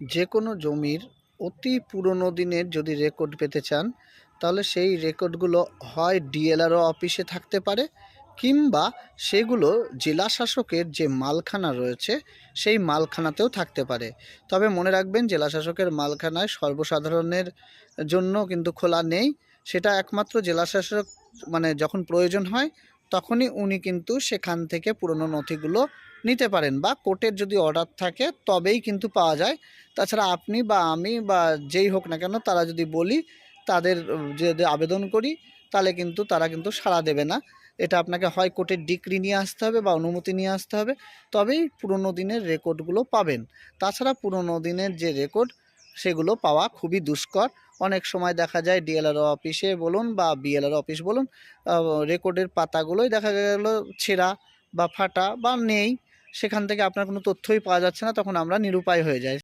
যে কোনো জমির অতি পুরনো দিনের যদি রেকর্ড পেতে চান, তাহলে সেই রেকর্ডগুলো হয় ডিএলআরও অফিসে থাকতে পারে, কিংবা সেগুলো জেলা শাসকের যে মালখানা রয়েছে, সেই মালখানাতেও থাকতে পারে। তবে মনে রাখবেন, জেলা শাসকের মালখানায় সর্বসাধারণের জন্য কিন্তু খোলা নেই। সেটা একমাত্র জেলা শাসক মানে যখন প্রয়োজন হয় তখনই উনি কিন্তু সেখান থেকে পুরনো নথিগুলো নিতে পারেন বা কোর্টের যদি অর্ডার থাকে তবেই কিন্তু পাওয়া যায়। তাছাড়া আপনি বা আমি বা যেই হোক না কেন তারা যদি বলি তাদের যদি আবেদন করি তাহলে কিন্তু তারা কিন্তু সাড়া দেবে না। এটা আপনাকে হয় কোর্টের ডিক্রি নিয়ে আসতে হবে বা অনুমতি নিয়ে আসতে হবে, তবেই পুরনো দিনের রেকর্ডগুলো পাবেন। তাছাড়া পুরনো দিনের যে রেকর্ড সেগুলো পাওয়া খুবই দুষ্কর। অনেক সময় দেখা যায় ডিএলআর অফিসে বলুন বা বিএলআর অফিস বলুন রেকর্ডের পাতাগুলোই দেখা গেল ছেঁড়া বা ফাটা বা নেই। সেখান থেকে আপনার কোনো তথ্যই পাওয়া যাচ্ছে না, তখন আমরা নিরুপায় হয়ে যাই।